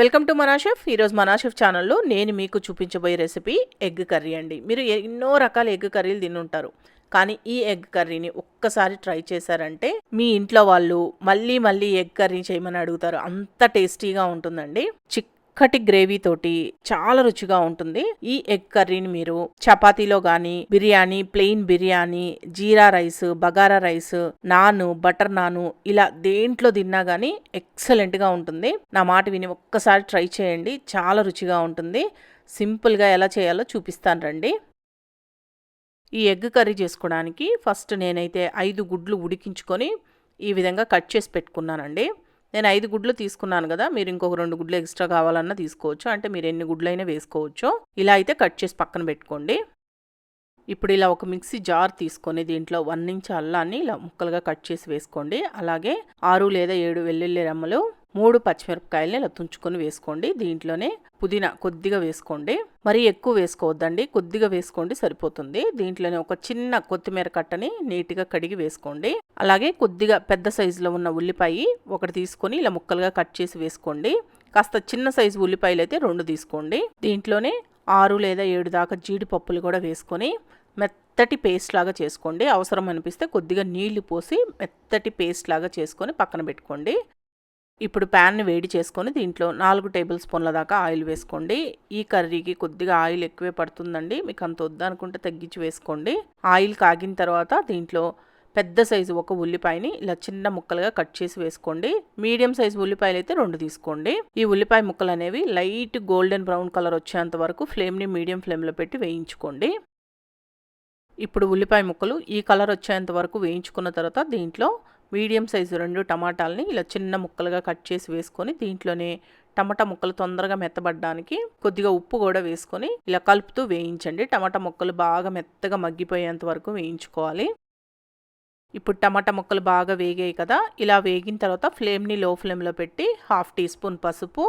Welcome to మనాషెఫ్ ఈరోజు మనాషెఫ్ ఛానల్లో నేను మీకు చూపించబోయే రెసిపీ ఎగ్ కర్రీ అండి. మీరు ఎన్నో రకాల ఎగ్ కర్రీలు తినుంటారు. కానీ ఈ ఎగ్ కర్రీని ఒక్కసారి ట్రై చేశారంటే మీ ఇంట్లో వాళ్ళు మళ్ళీ మళ్ళీ ఎగ్ కర్రీ చేయమని అడుగుతారు. అంత టేస్టీగా ఉంటుందండి. చిక్ చక్కటి గ్రేవీ తోటి చాలా రుచిగా ఉంటుంది. ఈ ఎగ్ కర్రీని మీరు చపాతీలో గాని biryani plain biryani jeera rice bagara rice naan butter naan ఇలా దేంట్లో తిన్నా గానీ ఎక్సలెంట్గా ఉంటుంది. నా మాట విని ఒక్కసారి ట్రై చేయండి. చాలా రుచిగా ఉంటుంది. సింపుల్గా ఎలా చేయాలో చూపిస్తాను రండి. ఈ ఎగ్ కర్రీ చేసుకోవడానికి ఫస్ట్ నేనైతే ఐదు గుడ్లు ఉడికించుకొని ఈ విధంగా కట్ చేసి పెట్టుకున్నానండి. నేను ఐదు గుడ్లు తీసుకున్నాను కదా మీరు ఇంకొక రెండు గుడ్లు ఎక్స్ట్రా కావాలన్నా తీసుకోవచ్చు. అంటే మీరు ఎన్ని గుడ్లైనా వేసుకోవచ్చు. ఇలా అయితే కట్ చేసి పక్కన పెట్టుకోండి. ఇప్పుడు ఇలా ఒక మిక్సీ జార్ తీసుకొని దీంట్లో వన్ ఇంచ్ అల్లాన్ని ఇలా ముక్కలుగా కట్ చేసి వేసుకోండి. అలాగే ఆరు లేదా ఏడు వెల్లుల్లి రెమ్మలు మూడు పచ్చిమిరపకాయలని ఇలా తుంచుకొని వేసుకోండి. దీంట్లోనే పుదీనా కొద్దిగా వేసుకోండి. మరీ ఎక్కువ వేసుకోవద్దండి. కొద్దిగా వేసుకోండి సరిపోతుంది. దీంట్లోనే ఒక చిన్న కొత్తిమీర కట్టని నీట్గా కడిగి వేసుకోండి. అలాగే కొద్దిగా పెద్ద సైజులో ఉన్న ఉల్లిపాయ ఒకటి తీసుకొని ఇలా ముక్కలుగా కట్ చేసి వేసుకోండి. కాస్త చిన్న సైజు ఉల్లిపాయలు అయితే రెండు తీసుకోండి. దీంట్లోనే ఆరు లేదా ఏడు దాకా జీడిపప్పులు కూడా వేసుకొని మెత్తటి పేస్ట్ లాగా చేసుకోండి. అవసరం అనిపిస్తే కొద్దిగా నీళ్ళు పోసి మెత్తటి పేస్ట్ లాగా చేసుకొని పక్కన పెట్టుకోండి. ఇప్పుడు ప్యాన్ని వేడి చేసుకొని దీంట్లో నాలుగు టేబుల్ స్పూన్ల దాకా ఆయిల్ వేసుకోండి. ఈ కర్రీకి కొద్దిగా ఆయిల్ ఎక్కువే పడుతుందండి. మీకు అంత వద్దనుకుంటే తగ్గించి వేసుకోండి. ఆయిల్ కాగిన తర్వాత దీంట్లో పెద్ద సైజు ఒక ఉల్లిపాయని ఇలా చిన్న ముక్కలుగా కట్ చేసి వేసుకోండి. మీడియం సైజు ఉల్లిపాయలు అయితే రెండు తీసుకోండి. ఈ ఉల్లిపాయ ముక్కలు అనేవి లైట్ గోల్డెన్ బ్రౌన్ కలర్ వచ్చేంత వరకు ఫ్లేమ్ని మీడియం ఫ్లేమ్లో పెట్టి వేయించుకోండి. ఇప్పుడు ఉల్లిపాయ ముక్కలు ఈ కలర్ వచ్చేంత వరకు వేయించుకున్న తర్వాత దీంట్లో మీడియం సైజు రెండు టమాటాలని ఇలా చిన్న ముక్కలుగా కట్ చేసి వేసుకొని దీంట్లోనే టమాటా ముక్కలు తొందరగా మెత్తబడడానికి కొద్దిగా ఉప్పు కూడా వేసుకొని ఇలా కలుపుతూ వేయించండి. టమాటా ముక్కలు బాగా మెత్తగా మగ్గిపోయేంత వరకు వేయించుకోవాలి. ఇప్పుడు టమాటా ముక్కలు బాగా వేగాయి కదా ఇలా వేగిన తర్వాత ఫ్లేమ్ని లో ఫ్లేమ్లో పెట్టి హాఫ్ టీ స్పూన్ పసుపు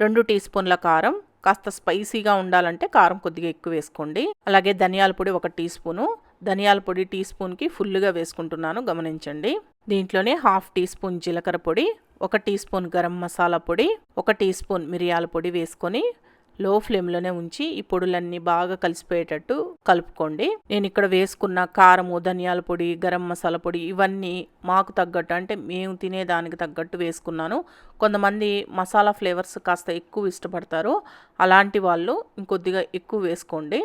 రెండు టీ స్పూన్ల కారం కాస్త స్పైసీగా ఉండాలంటే కారం కొద్దిగా ఎక్కువ వేసుకోండి. అలాగే ధనియాల పొడి ఒక టీ స్పూను. ధనియాల పొడి టీ స్పూన్కి ఫుల్గా వేసుకుంటున్నాను గమనించండి. దీంట్లోనే హాఫ్ టీ స్పూన్ జీలకర్ర పొడి ఒక టీ స్పూన్ గరం మసాలా పొడి ఒక టీ స్పూన్ మిరియాల పొడి వేసుకొని లో ఫ్లేమ్లోనే ఉంచి ఈ పొడులన్నీ బాగా కలిసిపోయేటట్టు కలుపుకోండి. నేను ఇక్కడ వేసుకున్న కారము ధనియాల పొడి గరం మసాలా పొడి ఇవన్నీ మాకు తగ్గట్టు అంటే మేము తినేదానికి తగ్గట్టు వేసుకున్నాను. కొంతమంది మసాలా ఫ్లేవర్స్ కాస్త ఎక్కువ ఇష్టపడతారు. అలాంటి వాళ్ళు ఇంకొద్దిగా ఎక్కువ వేసుకోండి.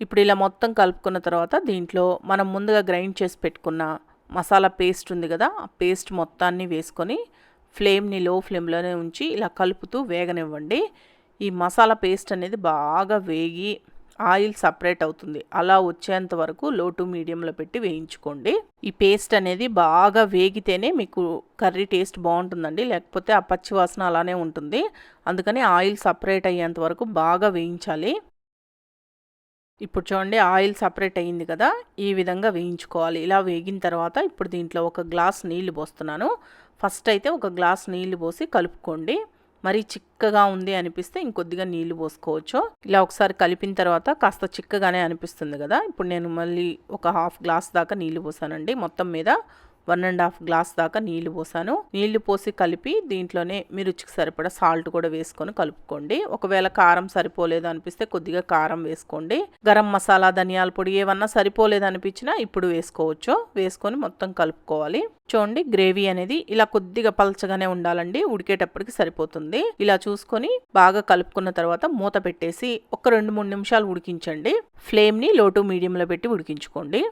ఇప్పుడు ఇలా మొత్తం కలుపుకున్న తర్వాత దీంట్లో మనం ముందుగా గ్రైండ్ చేసి పెట్టుకున్న మసాలా పేస్ట్ ఉంది కదా ఆ పేస్ట్ మొత్తాన్ని వేసుకొని ఫ్లేమ్ని లో ఫ్లేమ్లోనే ఉంచి ఇలా కలుపుతూ వేగనివ్వండి. ఈ మసాలా పేస్ట్ అనేది బాగా వేగి ఆయిల్ సపరేట్ అవుతుంది. అలా వచ్చేంత వరకు లో టు మీడియంలో పెట్టి వేయించుకోండి. ఈ పేస్ట్ అనేది బాగా వేగితేనే మీకు కర్రీ టేస్ట్ బాగుంటుందండి. లేకపోతే ఆ పచ్చి వాసన అలానే ఉంటుంది. అందుకని ఆయిల్ సపరేట్ అయ్యేంత వరకు బాగా వేయించాలి. ఇప్పుడు చూడండి ఆయిల్ సపరేట్ అయ్యింది కదా. ఈ విధంగా వేయించుకోవాలి. ఇలా వేగిన తర్వాత ఇప్పుడు దీంట్లో ఒక గ్లాస్ నీళ్ళు పోస్తున్నాను. ఫస్ట్ అయితే ఒక గ్లాస్ నీళ్ళు పోసి కలుపుకోండి. మరీ చిక్కగా ఉంది అనిపిస్తే ఇంకొద్దిగా నీళ్ళు పోసుకోవచ్చు. ఇలా ఒకసారి కలిపిన తర్వాత కాస్త చిక్కగానే అనిపిస్తుంది కదా. ఇప్పుడు నేను మళ్ళీ ఒక హాఫ్ గ్లాస్ దాకా నీళ్ళు పోసానండి. మొత్తం మీద వన్ అండ్ హాఫ్ గ్లాస్ దాకా నీళ్ళు పోసాను. నీళ్ళు పోసి కలిపి దీంట్లోనే మీ రుచికి సరిపడా సాల్ట్ కూడా వేసుకొని కలుపుకోండి. ఒకవేళ కారం సరిపోలేదు అనిపిస్తే కొద్దిగా కారం వేసుకోండి. గరం మసాలా ధనియాల పొడి ఏమన్నా సరిపోలేదు అనిపించినా ఇప్పుడు వేసుకోవచ్చు. వేసుకొని మొత్తం కలుపుకోవాలి. చూడండి గ్రేవీ అనేది ఇలా కొద్దిగా పలచగానే ఉండాలండి. ఉడికేటప్పటికి సరిపోతుంది. ఇలా చూసుకొని బాగా కలుపుకున్న తర్వాత మూత పెట్టేసి ఒక రెండు మూడు నిమిషాలు ఉడికించండి. ఫ్లేమ్ని లో టు మీడియంలో పెట్టి ఉడికించుకోండి.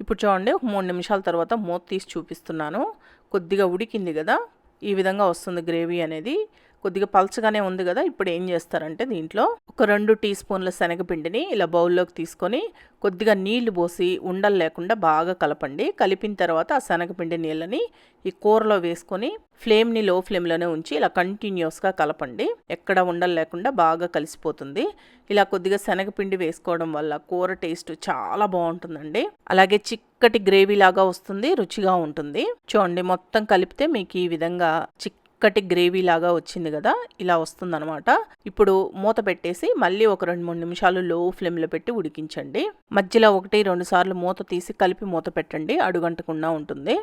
ఇప్పుడు చూడండి ఒక మూడు నిమిషాల తర్వాత మూత తీసి చూపిస్తున్నాను. కొద్దిగా ఉడికింది కదా? ఈ విధంగా వస్తుంది గ్రేవీ అనేది. కొద్దిగా పల్చగానే ఉంది కదా ఇప్పుడు ఏం చేస్తారంటే దీంట్లో ఒక రెండు టీ స్పూన్ల శనగపిండిని ఇలా బౌల్లోకి తీసుకొని కొద్దిగా నీళ్ళు పోసి ఉండలు లేకుండా బాగా కలపండి. కలిపిన తర్వాత ఆ శనగపిండి నీళ్ళని ఈ కూరలో వేసుకొని ఫ్లేమ్ని లో ఫ్లేమ్లోనే ఉంచి ఇలా కంటిన్యూస్గా కలపండి. ఎక్కడ ఉండలు లేకుండా బాగా కలిసిపోతుంది. ఇలా కొద్దిగా శనగపిండి వేసుకోవడం వల్ల కూర టేస్ట్ చాలా బాగుంటుందండి. అలాగే చిక్కటి గ్రేవీ లాగా వస్తుంది రుచిగా ఉంటుంది. చూడండి మొత్తం కలిపితే మీకు ఈ విధంగా చిక్ చిక్కటి గ్రేవీ లాగా వచ్చింది కదా ఇలా వస్తుందనమాట ఇప్పుడు మూత పెట్టేసి మళ్ళీ ఒక రెండు మూడు నిమిషాలు లో ఫ్లేమ్లో పెట్టి ఉడికించండి. మధ్యలో ఒకటి రెండు సార్లు మూత తీసి కలిపి మూత పెట్టండి అడుగంటకుండా ఉంటుంది.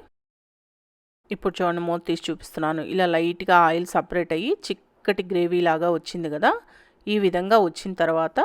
ఇప్పుడు చూడండి మూత తీసి చూపిస్తున్నాను. ఇలా లైట్గా ఆయిల్ సపరేట్ అయ్యి చిక్కటి గ్రేవీ లాగా వచ్చింది కదా ఈ విధంగా వచ్చిన తర్వాత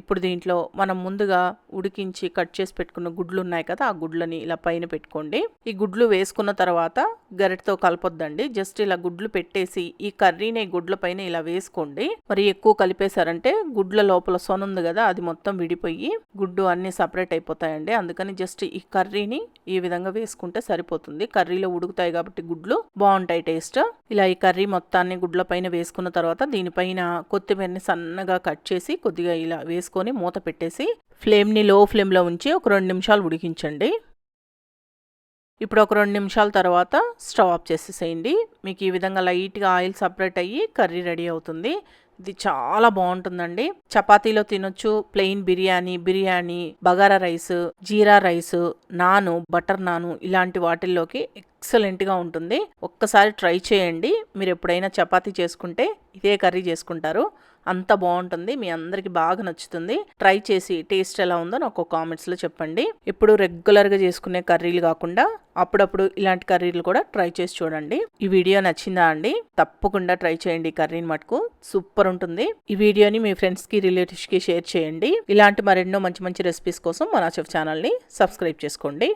ఇప్పుడు దీంట్లో మనం ముందుగా ఉడికించి కట్ చేసి పెట్టుకున్న గుడ్లు ఉన్నాయి కదా ఆ గుడ్లని ఇలా పైన పెట్టుకోండి. ఈ గుడ్లు వేసుకున్న తర్వాత గరిటతో కలపొద్దండి. జస్ట్ ఇలా గుడ్లు పెట్టేసి ఈ కర్రీని గుడ్ల పైన ఇలా వేసుకోండి. మరి ఎక్కువ కలిపేశారంటే గుడ్ల లోపల సొనుంది కదా అది మొత్తం విడిపోయి గుడ్డు అన్ని సపరేట్ అయిపోతాయండి. అందుకని జస్ట్ ఈ కర్రీని ఈ విధంగా వేసుకుంటే సరిపోతుంది. కర్రీలో ఉడుకుతాయి కాబట్టి గుడ్లు బాగుంటాయి టేస్ట్. ఇలా ఈ కర్రీ మొత్తాన్ని గుడ్ల పైన వేసుకున్న తర్వాత దీనిపైన కొత్తిమీరని సన్నగా కట్ చేసి కొద్దిగా ఇలా వేసుకొని మూత పెట్టేసి ఫ్లేమ్ని లో ఫ్లేమ్లో ఉంచి ఒక రెండు నిమిషాలు ఉడికించండి. ఇప్పుడు ఒక రెండు నిమిషాల తర్వాత స్టవ్ ఆఫ్ చేసేసేయండి. మీకు ఈ విధంగా లైట్గా ఆయిల్ సపరేట్ అయ్యి కర్రీ రెడీ అవుతుంది. ఇది చాలా బాగుంటుందండి. చపాతీలో తినొచ్చు plain biryani biryani bagara rice jeera rice naan butter naan ఇలాంటి వాటిల్లోకి ఎక్సలెంట్గా ఉంటుంది. ఒక్కసారి ట్రై చేయండి. మీరు ఎప్పుడైనా చపాతీ చేసుకుంటే ఇదే కర్రీ చేసుకుంటారు. అంత బాగుంటుంది మీ అందరికి బాగా నచ్చుతుంది. ట్రై చేసి టేస్ట్ ఎలా ఉందో నాకు కామెంట్స్లో చెప్పండి. ఇప్పుడు రెగ్యులర్గా చేసుకునే కర్రీలు కాకుండా అప్పుడప్పుడు ఇలాంటి కర్రీలు కూడా ట్రై చేసి చూడండి. ఈ వీడియో నచ్చిందా అండి? తప్పకుండా ట్రై చేయండి కర్రీని మటుకు. సూపర్ ఉంటుంది. ఈ వీడియోని మీ ఫ్రెండ్స్కి రిలేటివ్స్కి షేర్ చేయండి. ఇలాంటి మరెన్నో మంచి మంచి రెసిపీస్ కోసం మన చెఫ్ ఛానల్ని సబ్స్క్రైబ్ చేసుకోండి.